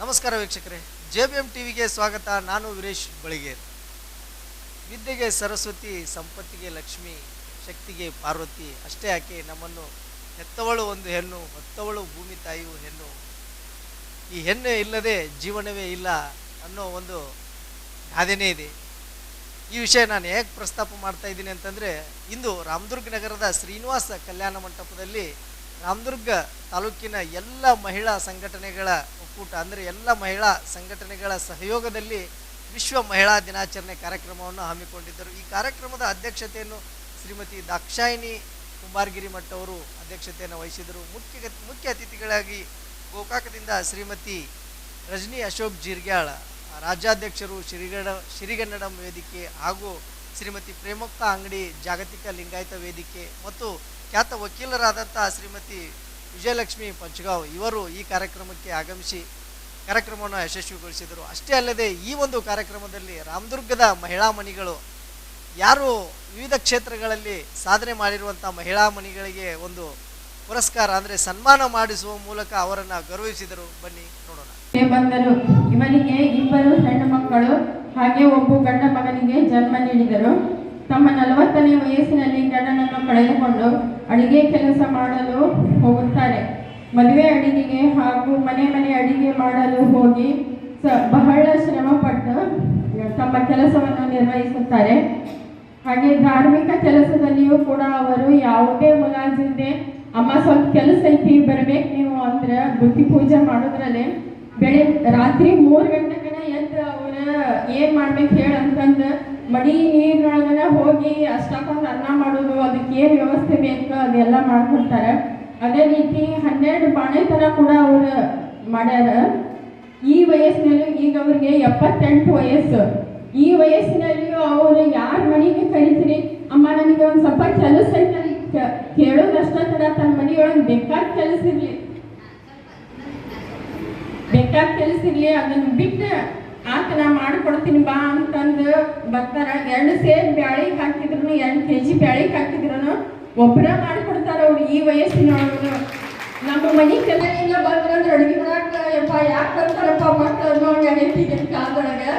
ನಮಸ್ಕಾರ ವೀಕ್ಷಕರೇ. J B M ಟಿವಿಗೆ ಸ್ವಾಗತ. ನಾನು ವೀರೇಶ್ ಬಳಿಗೇರ್ ವಿದ್ಯೆಗೆ ಸರಸ್ವತಿ, ಸಂಪತ್ತಿಗೆ ಲಕ್ಷ್ಮಿ, ಶಕ್ತಿಗೆ ಪಾರ್ವತಿ, ಅಷ್ಟೇ ಆಕೆ ನಮ್ಮನ್ನು ಹೆತ್ತವಳು ಒಂದು ಹೆಣ್ಣು, ಹೊತ್ತವಳು ಭೂಮಿ ತಾಯಿಯು ಹೆಣ್ಣು. ಈ ಹೆಣ್ಣು ಇಲ್ಲದೆ ಜೀವನವೇ ಇಲ್ಲ ಅನ್ನೋ ಒಂದು ಗಾದೆನೇ ಇದೆ. ಈ ವಿಷಯ ನಾನು ಹೇಗೆ ಪ್ರಸ್ತಾಪ ಮಾಡ್ತಾ ಇದ್ದೀನಿ ಅಂತಂದರೆ, ಇಂದು ರಾಮದುರ್ಗ ನಗರದ ಶ್ರೀನಿವಾಸ ಕಲ್ಯಾಣ ಮಂಟಪದಲ್ಲಿ ರಾಮದುರ್ಗ ತಾಲೂಕಿನ ಎಲ್ಲ ಮಹಿಳಾ ಸಂಘಟನೆಗಳ ಒಕ್ಕೂಟ ಅಂದರೆ ಎಲ್ಲ ಮಹಿಳಾ ಸಂಘಟನೆಗಳ ಸಹಯೋಗದಲ್ಲಿ ವಿಶ್ವ ಮಹಿಳಾ ದಿನಾಚರಣೆ ಕಾರ್ಯಕ್ರಮವನ್ನು ಹಮ್ಮಿಕೊಂಡಿದ್ದರು. ಈ ಕಾರ್ಯಕ್ರಮದ ಅಧ್ಯಕ್ಷತೆಯನ್ನು ಶ್ರೀಮತಿ ದಾಕ್ಷಾಯಿನಿ ಕುಮಾರ್ಗಿರಿ ಮಠ ಅವರು ಅಧ್ಯಕ್ಷತೆಯನ್ನು ವಹಿಸಿದರು. ಮುಖ್ಯ ಮುಖ್ಯ ಅತಿಥಿಗಳಾಗಿ ಗೋಕಾಕದಿಂದ ಶ್ರೀಮತಿ ರಜನಿ ಅಶೋಕ್ ಜೀರ್ಗ್ಯಾಳ, ರಾಜ್ಯಾಧ್ಯಕ್ಷರು ಶ್ರೀಗಡ ಶ್ರೀಗನ್ನಡಂ ವೇದಿಕೆ ಹಾಗೂ ಶ್ರೀಮತಿ ಪ್ರೇಮಕ್ಕ ಅಂಗಡಿ ಜಾಗತಿಕ ಲಿಂಗಾಯತ ವೇದಿಕೆ ಮತ್ತು ಖ್ಯಾತ ವಕೀಲರಾದಂಥ ಶ್ರೀಮತಿ ವಿಜಯಲಕ್ಷ್ಮಿ ಪಂಚಗಾವ್ ಇವರು ಈ ಕಾರ್ಯಕ್ರಮಕ್ಕೆ ಆಗಮಿಸಿ ಕಾರ್ಯಕ್ರಮವನ್ನು ಯಶಸ್ವಿಗೊಳಿಸಿದರು. ಅಷ್ಟೇ ಅಲ್ಲದೆ ಈ ಒಂದು ಕಾರ್ಯಕ್ರಮದಲ್ಲಿ ರಾಮದುರ್ಗದ ಮಹಿಳಾ ಮಣಿಗಳು ಯಾರು ವಿವಿಧ ಕ್ಷೇತ್ರಗಳಲ್ಲಿ ಸಾಧನೆ ಮಾಡಿರುವಂಥ ಮಹಿಳಾ ಮಣಿಗಳಿಗೆ ಒಂದು ಪುರಸ್ಕಾರ ಅಂದರೆ ಸನ್ಮಾನ ಮಾಡಿಸುವ ಮೂಲಕ ಅವರನ್ನು ಗೌರವಿಸಿದರು. ಬನ್ನಿ ನೋಡೋಣ. ಬಂದರು. ಇವನಿಗೆ ಇಬ್ಬರು ಹೆಣ್ಣು ಮಕ್ಕಳು, ಹಾಗೆ ಒಬ್ಬ ಗಂಡ ಮಗನಿಗೆ ಜನ್ಮ ನೀಡಿದರು. ತಮ್ಮ ನಲವತ್ತನೇ ವಯಸ್ಸಿನಲ್ಲಿ ಗಂಡನನ್ನು ಕಳೆದುಕೊಂಡು ಅಡಿಗೆ ಕೆಲಸ ಮಾಡಲು ಹೋಗುತ್ತಾರೆ. ಮದುವೆ ಅಡಿಗೆಗೆ ಹಾಗೂ ಮನೆ ಮನೆ ಅಡಿಗೆ ಮಾಡಲು ಹೋಗಿ ಸ ಬಹಳ ಶ್ರಮಪಟ್ಟು ತಮ್ಮ ಕೆಲಸವನ್ನು ನಿರ್ವಹಿಸುತ್ತಾರೆ. ಹಾಗೆ ಧಾರ್ಮಿಕ ಕೆಲಸದಲ್ಲಿಯೂ ಕೂಡ ಅವರು ಯಾವುದೇ ಮುಲಾಜಿಲ್ಲದೆ, ಅಮ್ಮ, ಸ್ವಲ್ಪ ಕೆಲಸ ಐತಿ, ಬರ್ಬೇಕು ನೀವು, ಅಂದ್ರೆ ಬುದ್ಧಿ ಪೂಜೆ ಮಾಡೋದ್ರಲ್ಲೇ ಬೆಳೆ ರಾತ್ರಿ ಮೂರು ಗಂಟೆಗನ ಎದ್ದು ಅವರ ಏನು ಮಾಡ್ಬೇಕು ಹೇಳ ಅಂತಂದು ಮಡಿ ನೀರಿನೊಳಗನ ಹೋಗಿ ಅಷ್ಟಕ್ಕೊಂದು ಅನ್ನ ಮಾಡೋದು, ಅದಕ್ಕೆ ಏನು ವ್ಯವಸ್ಥೆ ಬೇಕು, ಅದೆಲ್ಲ ಮಾಡ್ಕೊಡ್ತಾರೆ ಅದೇ ರೀತಿ ಹನ್ನೆರಡು ಬಾಣೆತನ ಕೂಡ ಅವರು ಮಾಡ್ಯಾರ. ಈ ವಯಸ್ಸಿನಲ್ಲಿ ಈಗ ಅವ್ರಿಗೆ ಎಪ್ಪತ್ತೆಂಟು ವಯಸ್ಸು. ಈ ವಯಸ್ಸಿನಲ್ಲಿಯೂ ಅವರು ಯಾರ ಮನೆಗೆ ಕರಿತೀರಿ? ಅಮ್ಮ ನನಗೆ ಒಂದು ಸ್ವಲ್ಪ ಕೆಲಸ ಕೇಳೋದಷ್ಟೇ ತಡ ತನ್ನ ಮನೆಯೊಳಗೆ ಬೇಕಾದ ಕೆಲಸ ಇರಲಿ. ಬೇಕಾದ ಕೆಲಸ ಇರಲಿ, ಅದನ್ನು ಬಿಟ್ಟು ಆತ ನಾ ಮಾಡ್ಕೊಡ್ತೀನಿ ಬಾ ಅಂತಂದು ಬರ್ತಾರ. ಎರಡು ಸೇರ್ ಬ್ಯಾಳಿಗೆ ಹಾಕಿದ್ರು ಎರಡು ಕೆ ಜಿ ಬ್ಯಾಳಿಗೆ ಹಾಕಿದ್ರು ಒಬ್ಬರ ಮಾಡ್ಕೊಡ್ತಾರ ಅವ್ರು ಈ ವಯಸ್ಸಿನೊಳಗೂ ನಮ್ಮ ಮನೆ ಕೆಲಸ ಬಂದ್ರಂದ್ರೆ ಅಡುಗೆ ಮಾಡಾಕ, ಯಪ್ಪ, ಯಾಕೆ ಬರ್ತಾರಪ್ಪ ಮಕ್ಕಳು ನೋಡಿ ಈಗಿನ ಕಾಲದೊಳಗೆ.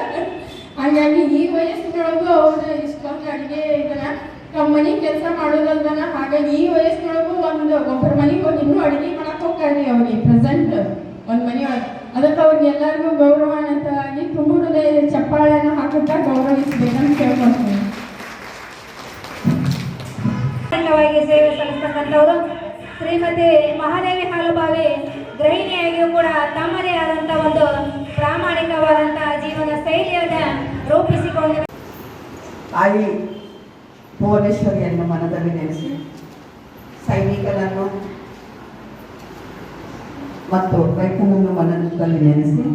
ಹಾಗಾಗಿ ಈ ವಯಸ್ಸಿನೊಳಗೂ ಅವ್ರ ಇಷ್ಟೊಂದು ಅಡುಗೆ ಇದನ್ನ ನಮ್ಮ ಮನೆ ಕೆಲಸ ಮಾಡೋದಲ್ದನ ಹಾಗಾಗಿ ಈ ವಯಸ್ಸಿನೊಳಗೂ ಒಂದು ಒಬ್ಬರ ಮನೆಗೆ ಹೋಗಿ ಇನ್ನೂ ಅಡುಗೆ ಮಾಡಕ್ಕೆ ಹೋಗ್ತಾರ್ರಿ ಅವ್ರಿಗೆ ಪ್ರೆಸೆಂಟ್ ಒಂದು ಮನೆ ಅದಕ್ಕೆ ಅವ್ರಿಗೆ ಎಲ್ಲರಿಗೂ ಗೌರವಾನ್ವಿತವಾಗಿ ತುಂಬ ಹೃದಯ ಚಪ್ಪಾಳೆಯನ್ನು ಹಾಕುತ್ತಾ ಗೌರವಿಸಬೇಕಂತ ಕೇಳ್ಕೊಳ್ತೀನಿ. ಸೇವೆ ಸಲ್ಲಿಸ್ತಕ್ಕಂಥವರು ಶ್ರೀಮತಿ ಮಹಾದೇವಿ ಹಾಲುಬಾವಿ ಗೃಹಿಣಿಯಾಗಿಯೂ ಕೂಡ ತಮ್ಮದೇ ಆದಂಥ ಒಂದು ಪ್ರಾಮಾಣಿಕವಾದಂತಹ ಜೀವನ ಶೈಲಿಯನ್ನು ರೂಪಿಸಿಕೊಂಡಿದೆ ತಾಯಿ ಭುವನೇಶ್ವರಿಯನ್ನು ಮನದಲ್ಲಿ ನೆನೆಸಿ ಸೈನಿಕರನ್ನು ಮತ್ತು ಕೈಕುಂಬನ್ನು ಮನದಲ್ಲಿ ನೆನೆಸಿ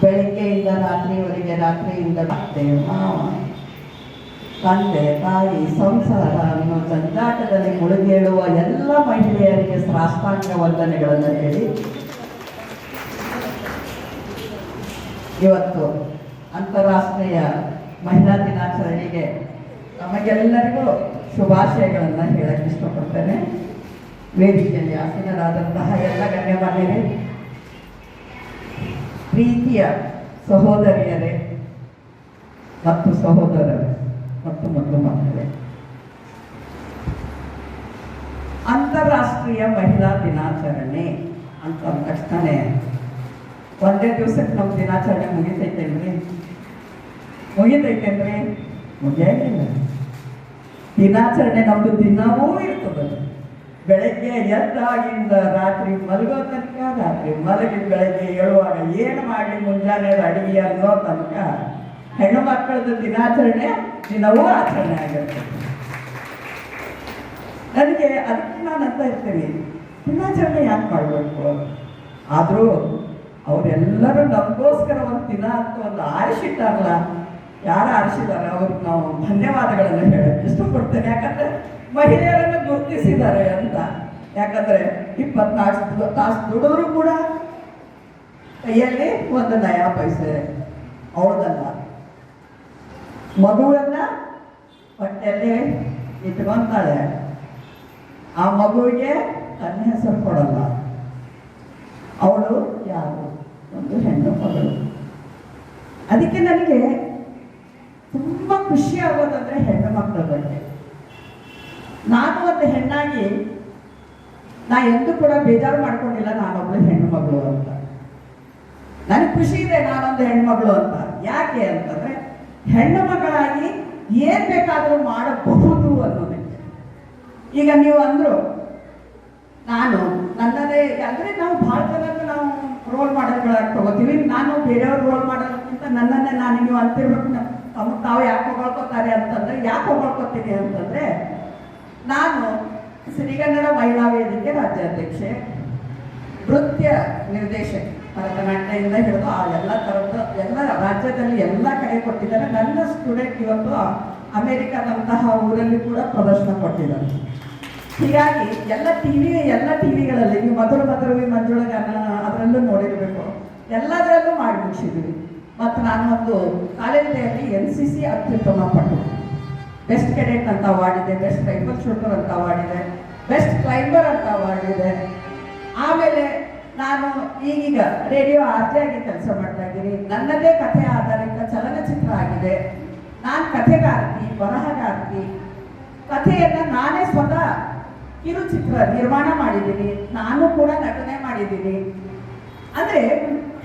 ಬೆಳಗ್ಗೆಯಿಂದ ರಾತ್ರಿವರೆಗೆ ರಾತ್ರಿಯಿಂದ ಮತ್ತೆ ಮಾವ ತಂದೆ, ತಾಯಿ, ಸಂಸಾರ ಅನ್ನೋ ಜಂಜಾಟದಲ್ಲಿ ಮುಳುಗೇಳುವ ಎಲ್ಲ ಮಹಿಳೆಯರಿಗೆ ಸಾಷ್ಟಾಂಗ ವಂದನೆಗಳನ್ನು ಹೇಳಿ. ಇವತ್ತು ಅಂತಾರಾಷ್ಟ್ರೀಯ ಮಹಿಳಾ ದಿನಾಚರಣೆಗೆ ನಮಗೆಲ್ಲರಿಗೂ ಶುಭಾಶಯಗಳನ್ನು ಹೇಳಕ್ಕೆ ಇಷ್ಟಪಡ್ತೇನೆ. ವೇದಿಕೆಯಲ್ಲಿ ಆಸೀನರಾದಂತಹ ಎಲ್ಲ ಗಣ್ಯಮಾನ್ಯರೇ, ಪ್ರೀತಿಯ ಸಹೋದರಿಯರೇ ಮತ್ತು ಸಹೋದರರೇ ಮತ್ತು ಮತ್ತು ಮಕ್ಕಳೇ. ಅಂತಾರಾಷ್ಟ್ರೀಯ ಮಹಿಳಾ ದಿನಾಚರಣೆ ಅಂತ ಅಂದ ಒಂದೇ ದಿವಸಕ್ಕೆ ನಮ್ಮ ದಿನಾಚರಣೆ ಮುಗಿತೈತೇನ್ರಿ ಮುಗಿತೈತೇನ್ರಿ ಮುಗಿಯಾಗಿಲ್ಲ ದಿನಾಚರಣೆ ನಮ್ದು ದಿನವೂ ಇರ್ತದೆ. ಬೆಳಗ್ಗೆ ಎದ್ದಾಗಿಂದ ರಾತ್ರಿ ಮಲಗೋ ತನಕ, ರಾತ್ರಿ ಮಲಗಿ ಬೆಳಗ್ಗೆ ಏಳುವಾಗ ಏನು ಮಾಡಿ ಮುಂಜಾನೆ ಅಡುಗೆ ಅನ್ನೋ ತನಕ ಹೆಣ್ಣು ಮಕ್ಕಳದ್ದು ದಿನಾಚರಣೆ ದಿನವೂ ಆಚರಣೆ ಆಗಿರ್ತದೆ ನನಗೆ ಅದಕ್ಕೆ ನಾನು ಅಂತ ಇರ್ತೀನಿ. ದಿನಾಚರಣೆ ಯಾಕೆ ಮಾಡಬೇಕು? ಆದರೂ ಅವರೆಲ್ಲರೂ ನಮಗೋಸ್ಕರ ಒಂದು ದಿನ ಅಂತ ಒಂದು ಆರಿಸಿಟ್ಟಾರಲ್ಲ, ಯಾರು ಆರಿಸಿದಾರೆ ಅವ್ರಿಗೆ ನಾವು ಧನ್ಯವಾದಗಳನ್ನು ಹೇಳಕ್ಕೆ ಇಷ್ಟಪಡ್ತೇನೆ. ಯಾಕಂದರೆ ಮಹಿಳೆಯರನ್ನು ಗುರುತಿಸಿದ್ದಾರೆ ಅಂತ. ಯಾಕಂದ್ರೆ ಇಪ್ಪತ್ನಾಲ್ಕು ತಾಸು ದುಡಿದ್ರು ಕೂಡ ಕೈಯಲ್ಲಿ ಒಂದು ನಯ ಪೈಸೆ, ಅವಳದಲ್ಲ. ಮಗುವನ್ನ ಹೊಟ್ಟೆಯಲ್ಲಿ ಇಟ್ಕೊಂತಾಳೆ. ಆ ಮಗುವಿಗೆ ತನ್ನ ಹೆಸರು ಕೊಡಲ್ಲ. ಅವಳು ಯಾರು? ಒಂದು ಹೆಣ್ಣು ಮಗಳು. ಅದಕ್ಕೆ ನನಗೆ ತುಂಬ ಖುಷಿ ಆಗೋದಂದ್ರೆ ಹೆಣ್ಣು ಮಕ್ಕಳ ಬಗ್ಗೆ. ನಾನು ಒಂದು ಹೆಣ್ಣಾಗಿ, ನಾ ಎಂದೂ ಕೂಡ ಬೇಜಾರು ಮಾಡ್ಕೊಂಡಿಲ್ಲ ನಾನೊಬ್ಳು ಹೆಣ್ಣು ಮಗಳು ಅಂತ. ನನಗೆ ಖುಷಿ ಇದೆ, ನಾನೊಂದು ಹೆಣ್ಮಗಳು ಅಂತ. ಯಾಕೆ ಅಂತಂದ್ರೆ, ಹೆಣ್ಣು ಮಗಳಾಗಿ ಏನ್ ಬೇಕಾದರೂ ಮಾಡಬಹುದು ಅನ್ನೋದಕ್ಕೆ ಈಗ ನೀವು ಅಂದ್ರು, ನಾನು ನನ್ನದೇ, ಅಂದ್ರೆ ನಾವು ಭಾಳ ಜನಕ್ಕೆ ನಾವು ರೋಲ್ ಮಾಡಲ್ಗಳಾಗಿ ತಗೋತೀವಿ. ನಾನು ಬೇರೆಯವ್ರ ರೋಲ್ ಮಾಡೋದಕ್ಕಿಂತ ನನ್ನನ್ನೇ ನಾನು ನೀವು ಅಂತಿರ್ಬೇಕು. ತಾವು ಯಾಕೆ ಹೊಗಳ್ಕೊತಾರೆ ಅಂತಂದ್ರೆ, ಯಾಕೆ ಹೊಗಳ್ಕೊತೀನಿ ಅಂತಂದ್ರೆ ನಾನು ಸಿರಿಗನ್ನಡ ಮಹಿಳಾ ವೇದಿಕೆ ರಾಜ್ಯಾಧ್ಯಕ್ಷೆ, ನೃತ್ಯ ನಿರ್ದೇಶಕಿ, ಭರತನಾಟ್ಯದಿಂದ ಹಿಡಿದು ಆ ಎಲ್ಲ ಥರದ ಎಲ್ಲ ರಾಜ್ಯದಲ್ಲಿ ಎಲ್ಲ ಕಡೆ ಕೊಟ್ಟಿದ್ದಾರೆ. ನನ್ನ ಸ್ಟೂಡೆಂಟ್ ಇವತ್ತು ಅಮೆರಿಕದಂತಹ ಊರಲ್ಲಿ ಕೂಡ ಪ್ರದರ್ಶನ ಕೊಟ್ಟಿದ್ದಾರೆ. ಹೀಗಾಗಿ ಎಲ್ಲ ಟಿವಿ ಎಲ್ಲ ಟಿವಿಗಳಲ್ಲಿ ನೀವು ಮಧುರ ಮಧುರವಿ ಮಂಜುಳ ಗಾನ ಅದರಲ್ಲೂ ನೋಡಿರಬೇಕು. ಎಲ್ಲದರಲ್ಲೂ ಮಾಡಿ ಮುಗಿಸಿದ್ವಿ ಮತ್ತು ನಾನು ಒಂದು ಕಾಲೇಜಿನಲ್ಲಿ ಎನ್ ಸಿ ಸಿ ಅತ್ಯುತ್ತಮ ಪಟ್ಟು ಬೆಸ್ಟ್ ಕೆಡೆಟ್ ಅಂತ ಅವಾರ್ಡ್ ಇದೆ ಬೆಸ್ಟ್ ರೈಫಲ್ ಶೂಟರ್ ಅಂತ ಅವಾರ್ಡ್ ಇದೆ ಬೆಸ್ಟ್ ಕ್ಲೈಂಬರ್ ಅಂತ ಅವಾರ್ಡ್ ಇದೆ ಆಮೇಲೆ ನಾನು ಈಗೀಗ ರೇಡಿಯೋ ಆರ್ಜೆ ಆಗಿ ಕೆಲಸ ಮಾಡ್ತಾ ಇದ್ದೀನಿ. ನನ್ನದೇ ಕಥೆ ಆಧಾರಿತ ಚಲನಚಿತ್ರ ಆಗಿದೆ. ನಾನು ಕಥೆಗಾರ್ತಿ, ಬರಹಗಾರ್ತಿ. ಕಥೆಯನ್ನು ನಾನೇ ಸ್ವತಃ ಕಿರುಚಿತ್ರ ನಿರ್ಮಾಣ ಮಾಡಿದ್ದೀನಿ. ನಾನು ಕೂಡ ನಟನೆ ಮಾಡಿದ್ದೀನಿ. ಅಂದರೆ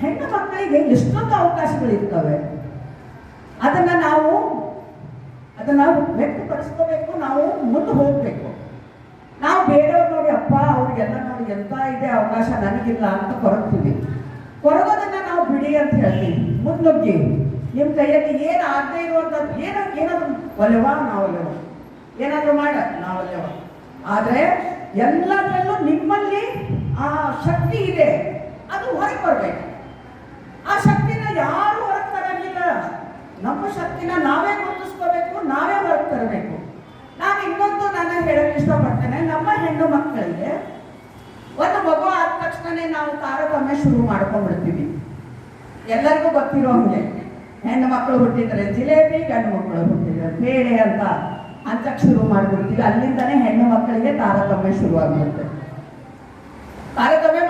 ಹೆಣ್ಣು ಮಕ್ಕಳಿಗೆ ಎಷ್ಟೊಂದು ಅವಕಾಶಗಳಿರ್ತವೆ. ಅದನ್ನು ನಾವು ಅದನ್ನ ವ್ಯಕ್ತಪಡಿಸ್ಕೋಬೇಕು, ನಾವು ಮುಂದೆ ಹೋಗ್ಬೇಕು. ನಾವು ಬೇರೆಯವ್ರು ನೋಡಿ, ಅಪ್ಪ, ಅವ್ರಿಗೆಲ್ಲ ನೋಡಿ ಎಂತ ಇದೆ ಅವಕಾಶ ನನಗಿಲ್ಲ ಅಂತ ಕೊರಗ್ತೀವಿ. ಕೊರಗೋದನ್ನ ನಾವು ಬಿಡಿ ಅಂತ ಹೇಳ್ತೀವಿ. ಮುನ್ನುಗ್ಗಿ ನಿಮ್ಮ ಕೈಯಲ್ಲಿ ಏನು ಆಗದೆ ಇರುವಂಥದ್ದು ಏನೋ, ಏನಾದ್ರು ಒಲೆವ ನಾವು ಒಲೆವ ಏನಾದರೂ ಮಾಡ ನಾವು ಒಲೆವ ಆದರೆ ಎಲ್ಲದರಲ್ಲೂ ನಿಮ್ಮಲ್ಲಿ ಆ ಶಕ್ತಿ ಇದೆ. ಅದು ಹೊರಗೆ ಬರಬೇಕು ಆ ಶಕ್ತಿನ ಯಾರು ಹೊರಗೆ ತರಂಗಿಲ್ಲ ನಮ್ಮ ಶಕ್ತಿನ ನಾವೇ ಗುರುತಿಸ್ಕೋಬೇಕು ನಾವೇ ಹೊರಗೆ ತರಬೇಕು ನಾನು ಇನ್ನೊಂದು ನಾನು ಹೇಳಕ್ ಇಷ್ಟಪಡ್ತೇನೆ ನಮ್ಮ ಹೆಣ್ಣು ಮಕ್ಕಳಿಗೆ ಒಂದು ಮಗು ಆದ ತಕ್ಷಣನೇ ನಾವು ತಾರತಮ್ಯ ಶುರು ಮಾಡ್ಕೊಂಡ್ಬಿಡ್ತೀವಿ. ಎಲ್ಲರಿಗೂ ಗೊತ್ತಿರೋ ಹಂಗೆ. ಹೆಣ್ಣು ಮಕ್ಕಳು ಹುಟ್ಟಿದ್ರೆ ಜಿಲೇಬಿ, ಗಂಡು ಮಕ್ಕಳು ಹುಟ್ಟಿದ್ರೆ ಬೇಳೆ ಅಂತ ಅಂತ ಶುರು ಮಾಡ್ಬಿಡ್ತೀವಿ. ಅಲ್ಲಿಂದನೇ ಹೆಣ್ಣು ಮಕ್ಕಳಿಗೆ ತಾರತಮ್ಯ ಶುರು ಆಗ್ಬಿಡುತ್ತೆ ತಾರತಮ್ಯ